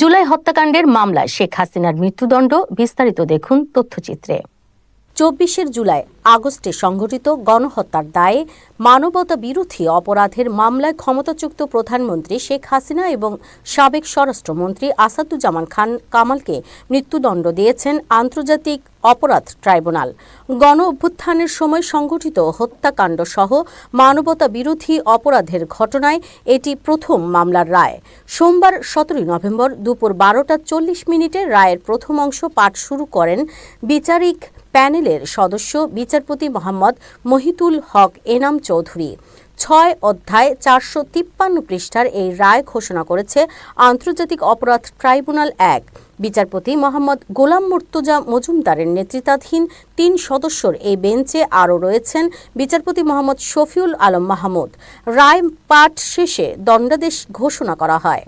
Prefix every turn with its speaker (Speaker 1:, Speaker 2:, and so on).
Speaker 1: জুলাই হত্যাকাণ্ডের মামলায় শেখ হাসিনার মৃত্যুদণ্ড বিস্তারিত দেখুন তথ্যচিত্রে। চব্বিশের জুলাই আগস্টে সংঘটিত গণহত্যার দায়ে মানবতা বিরোধী অপরাধের মামলায় ক্ষমতাচ্যুত প্রধানমন্ত্রী শেখ হাসিনা এবং সাবেক স্বরাষ্ট্রমন্ত্রী আসাদুজ্জামান খান কামালকে মৃত্যুদণ্ড দিয়েছেন আন্তর্জাতিক অপরাধ ট্রাইব্যুনাল। গণ অভ্যুত্থানের সময় সংঘটিত হত্যাকাণ্ড সহ মানবতা বিরোধী অপরাধের ঘটনায় এটি প্রথম মামলার রায়। সোমবার সতেরোই নভেম্বর দুপুর বারোটা চল্লিশ মিনিটে রায়ের প্রথম অংশ পাঠ শুরু করেন বিচারিক প্যানেলের সদস্য বিচারপতি মোহাম্মদ মহিতুল হক এনাম চৌধুরী। ছয় অধ্যায় চারশো তিপ্পান্ন পৃষ্ঠার এই রায় ঘোষণা করেছে আন্তর্জাতিক অপরাধ ট্রাইব্যুনাল এক। বিচারপতি মোহাম্মদ গোলাম মুর্তজা মজুমদারের নেতৃত্বাধীন তিন সদস্যর এই বেঞ্চে আরও রয়েছেন বিচারপতি মোহাম্মদ শফিউল আলম মাহমুদ। রায় পাঠ শেষে দণ্ডাদেশ ঘোষণা করা হয়।